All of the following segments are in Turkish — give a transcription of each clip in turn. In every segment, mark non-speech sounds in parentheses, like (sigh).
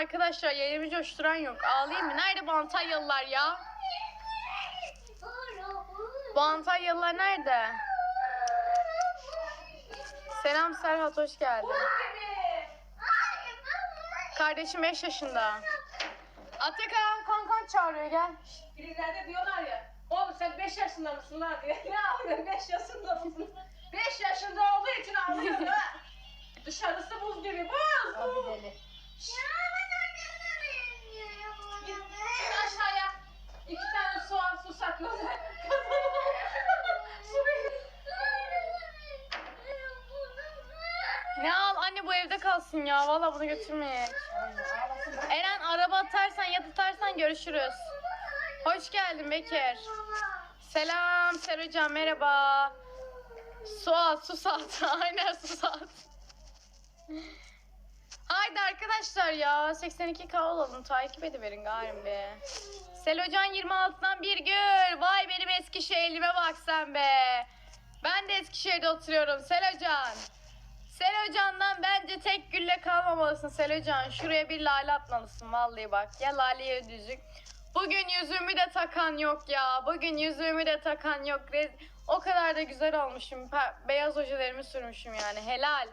arkadaşlar yayımı coşturan yok. Ağlayayım mı? Nerede bu Antalyalılar ya? Bu Antalyalılar nerede? Selam Serhat hoş geldin. Kardeşim 5 yaşında. Atakan kankan çağırıyor gel. Birileri diyorlar ya, oğlum sen 5 yaşında mısın lan diye. Ne ağlıyorsun 5 yaşında mısın? 5 yaşında olduğu için ağlıyorum ha. (laughs) Dışarısı buz gibi buz. Abi deli. Anne bu evde kalsın ya. Valla bunu götürmeye. Aynen ağlasın bırak. Eren araba atarsan ya tutarsan görüşürüz. Hoş geldin Bekir. Selam Serocan merhaba. Suat su saat. (laughs) Aynen su saat. Haydi arkadaşlar ya 82k olalım takip ediverin garim be. Selocan 26'dan bir gül. Vay benim Eskişehir'ime bak sen be. Ben de Eskişehir'de oturuyorum Selocan. Selocan'dan bence tek gülle kalmamalısın Selocan. Şuraya bir lale atmalısın vallahi bak. Ya laleye düzük. Bugün yüzümü de takan yok ya. Bugün yüzümü de takan yok. O kadar da güzel olmuşum. Beyaz ojelerimi sürmüşüm yani. Helal.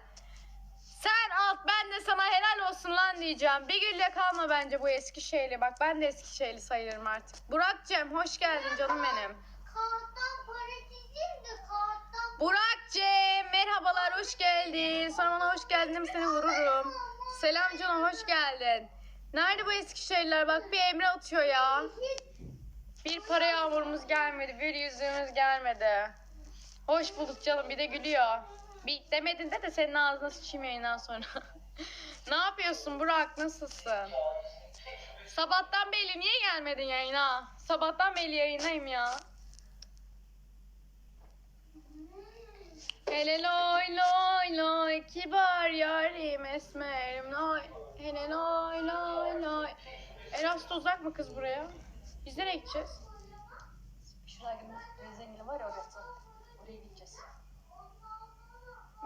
Sen alt ben de sana helal olsun lan diyeceğim. Bir gülle kalma bence bu Eskişehirli. Bak ben de Eskişehirli sayılırım artık. Burak Cem hoş geldin canım benim. Kağıttan para kağıttan Burak Cem merhabalar hoş geldin. Sonra bana hoş geldin seni vururum. Selam canım hoş geldin. Nerede bu Eskişehirliler? Bak bir Emre atıyor ya. Bir para yağmurumuz gelmedi. Bir yüzüğümüz gelmedi. Hoş bulduk canım. Bir de gülüyor. Bir demedin de de senin ağzına sıçayım yayından sonra. (laughs) ne yapıyorsun Burak? Nasılsın? Sabahtan beri niye gelmedin yayına? Sabahtan beri yayındayım ya. Hele loy loy loy kibar yarim esmerim loy. Hele loy loy loy. Eras uzak mı kız buraya? Biz nereye gideceğiz? Şuraya Zengin var ya orası. Oraya gideceğiz.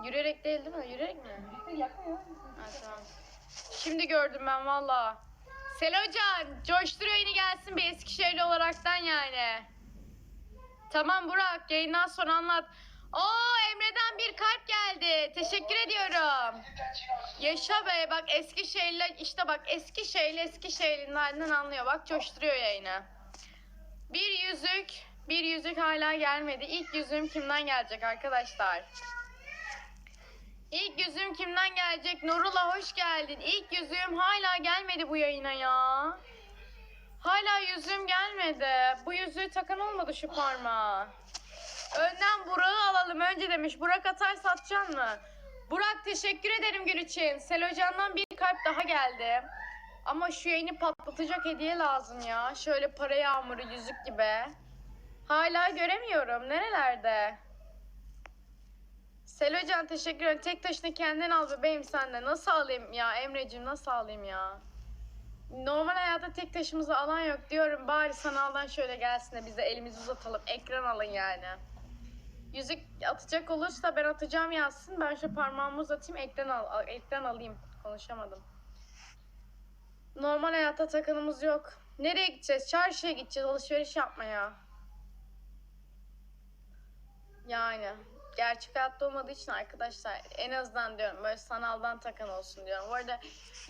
Yürüyerek değil değil mi? Yürüyerek mi? Yakmıyor. Ha, tamam. Şimdi gördüm ben valla. Selocan coştur yayını gelsin bir Eskişehirli olaraktan yani. Tamam Burak yayından sonra anlat. Oo Emre'den bir kalp geldi. Teşekkür ediyorum. Yaşa be bak Eskişehirli işte bak Eskişehirli Eskişehirli'nden anlıyor. Bak coşturuyor yayını. Bir yüzük bir yüzük hala gelmedi. İlk yüzüğüm kimden gelecek arkadaşlar? İlk yüzüğüm kimden gelecek? Nurullah hoş geldin. İlk yüzüğüm hala gelmedi bu yayına ya. Hala yüzüğüm gelmedi. Bu yüzüğü takan olmadı şu parmağa. Önden alalım önce demiş. Burak atar satacaksın mı? Burak teşekkür ederim gül için. Selocan'dan bir kalp daha geldi. Ama şu yayını patlatacak hediye lazım ya. Şöyle para yağmuru yüzük gibi. Hala göremiyorum. Nerelerde? Selocan teşekkür ederim. Tek taşını kendin al bebeğim sen de. Nasıl alayım ya Emre'cim nasıl alayım ya? Normal hayatta tek taşımızı alan yok diyorum. Bari sanaldan şöyle gelsin de bize elimizi uzatalım. Ekran alın yani. Yüzük atacak olursa ben atacağım yazsın. Ben şu parmağımı uzatayım ekran al ekran alayım. Konuşamadım. Normal hayatta takınımız yok. Nereye gideceğiz? Çarşıya gideceğiz alışveriş yapmaya. Yani gerçek hayatta olmadığı için arkadaşlar en azından diyorum böyle sanaldan takan olsun diyorum. Bu arada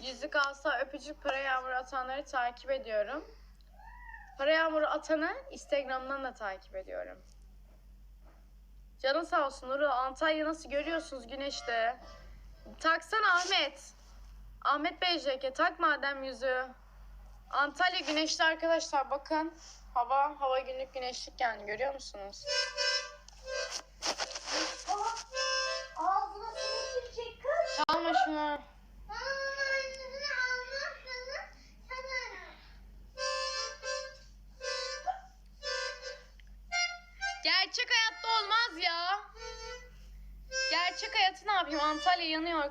yüzük alsa öpücük para yağmuru atanları takip ediyorum. Para yağmuru atanı Instagram'dan da takip ediyorum. Canın sağ olsun Nurul. Antalya nasıl görüyorsunuz güneşte? Taksana Ahmet. Ahmet Beyceke tak madem yüzüğü. Antalya güneşli arkadaşlar bakın. Hava hava günlük güneşlik yani görüyor musunuz?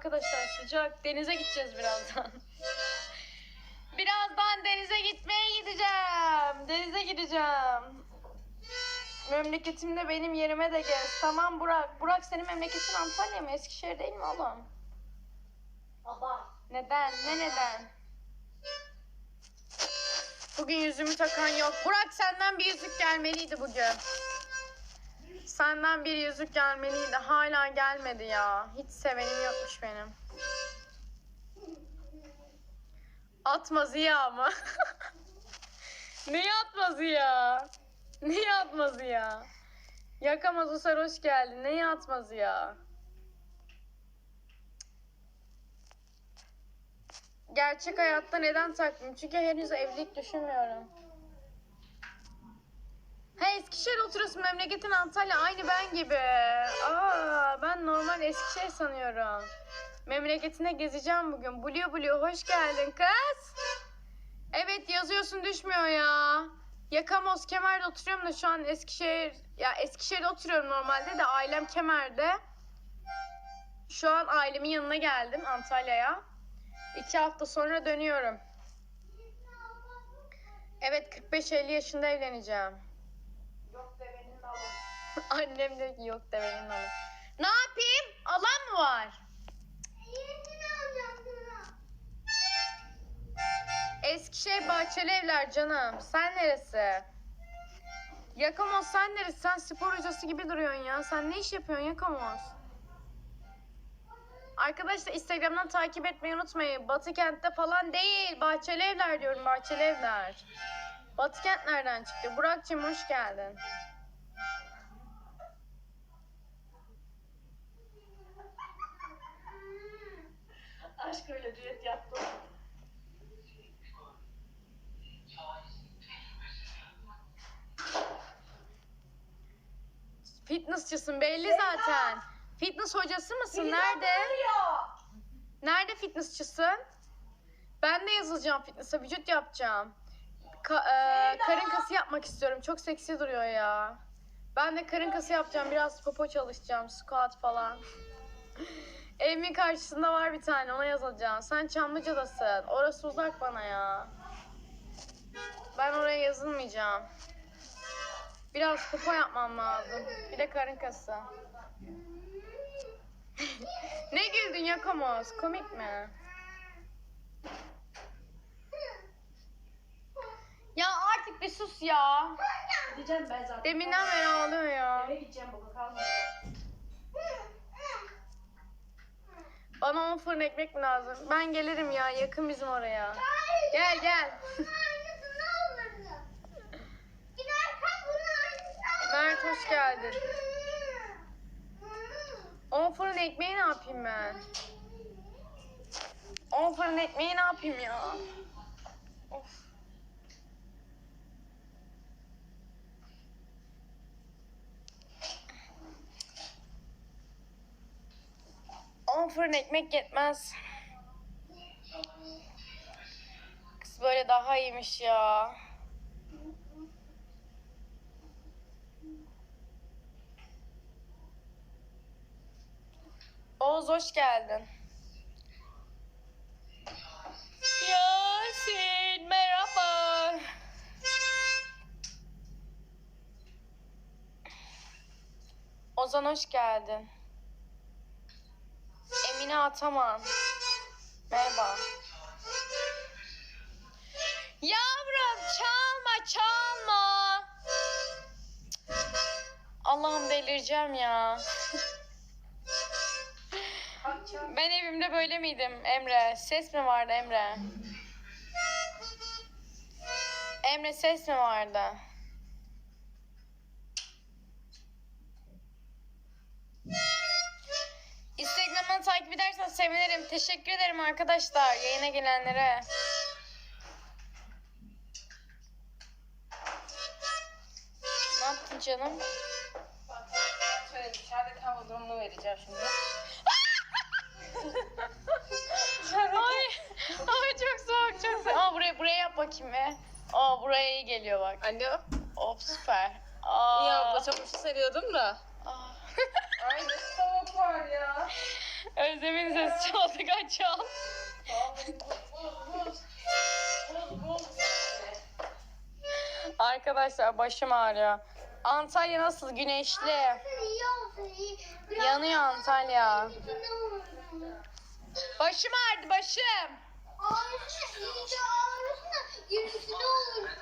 Arkadaşlar sıcak. Denize gideceğiz birazdan. birazdan denize gitmeye gideceğim. Denize gideceğim. Memleketimde benim yerime de gez. Tamam Burak. Burak senin memleketin Antalya mı? Eskişehir değil mi oğlum? Baba. Neden? Ne neden? Bugün yüzümü takan yok. Burak senden bir yüzük gelmeliydi bugün. Senden bir yüzük gelmeliydi. Hala gelmedi ya. Hiç sevenim yokmuş benim. Atma Ziya mı? (laughs) Neyi atmazı ya? Neyi atmazı ya? Yakamaz Usar hoş geldin. Neyi atmazı ya? Gerçek hayatta neden takmayayım? Çünkü henüz evlilik düşünmüyorum. Ha Eskişehir oturuyorsun memleketin Antalya aynı ben gibi. Aa ben normal Eskişehir sanıyorum. Memleketine gezeceğim bugün. Blue Blue hoş geldin kız. Evet yazıyorsun düşmüyor ya. Yakamoz Kemer'de oturuyorum da şu an Eskişehir ya Eskişehir'de oturuyorum normalde de ailem Kemer'de. Şu an ailemin yanına geldim Antalya'ya. İki hafta sonra dönüyorum. Evet 45-50 yaşında evleneceğim. (laughs) Annem diyor ki yok devenin alı. Ne yapayım? Alan mı var? Eskişehir Bahçeli Evler canım. Sen neresi? Yakamoz sen neresi? Sen spor hocası gibi duruyorsun ya. Sen ne iş yapıyorsun Yakamoz? Arkadaşlar Instagram'dan takip etmeyi unutmayın. Batı kentte falan değil. Bahçeli Evler diyorum. Bahçeli Evler. Batı kent nereden çıktı? Burak'cığım hoş geldin. Aşk öyle düet yaptı. Fitnessçısın belli zaten. Fitness hocası mısın? Nerede? Nerede fitnessçısın? Ben de yazılacağım fitness'a. Vücut yapacağım. Ka- e, karın kası yapmak istiyorum. Çok seksi duruyor ya. Ben de karın kası yapacağım. Biraz popo çalışacağım. Squat falan. Evimin karşısında var bir tane. Ona yazılacağım. Sen Çamlıca'dasın. Orası uzak bana ya. Ben oraya yazılmayacağım. Biraz popo yapmam lazım. Bir de karın kası. (laughs) ne güldün Yakamoz? Komik mi? Ya artık bir sus ya. Gideceğim ben zaten. Deminden beri ağlıyor ya. Eve gideceğim bugün kalmayacağım. Bana 10 fırın ekmek mi lazım? Ben gelirim ya. Yakın bizim oraya. Gel gel. Mert hoş geldin. alırım. 10 fırın ekmeği ne yapayım ben? 10 fırın ekmeği ne yapayım ya? Of. Fırın ekmek yetmez. Kız böyle daha iyiymiş ya. Oğuz hoş geldin. Yasin merhaba. Ozan hoş geldin. Emine Ataman. Merhaba. Yavrum çalma çalma. Allah'ım delireceğim ya. Ben evimde böyle miydim Emre? Ses mi vardı Emre? Emre ses mi vardı? Instagram'dan takip edersen sevinirim. Teşekkür ederim arkadaşlar yayına gelenlere. Ne yaptın canım? Şöyle dışarıdaki hava durumunu vereceğim şimdi. ay, ay çok soğuk çok soğuk. Aa buraya buraya yap bakayım be. Aa buraya iyi geliyor bak. Alo. Of süper. Aa. İyi abla çamaşır seriyordum da. Özlem'in sesi çaldı kaçal. Arkadaşlar başım ağrıyor. Antalya nasıl? Güneşli. Yanıyor Antalya. Başım ağrıdı başım. Ağrısın, iyice ağrısın da.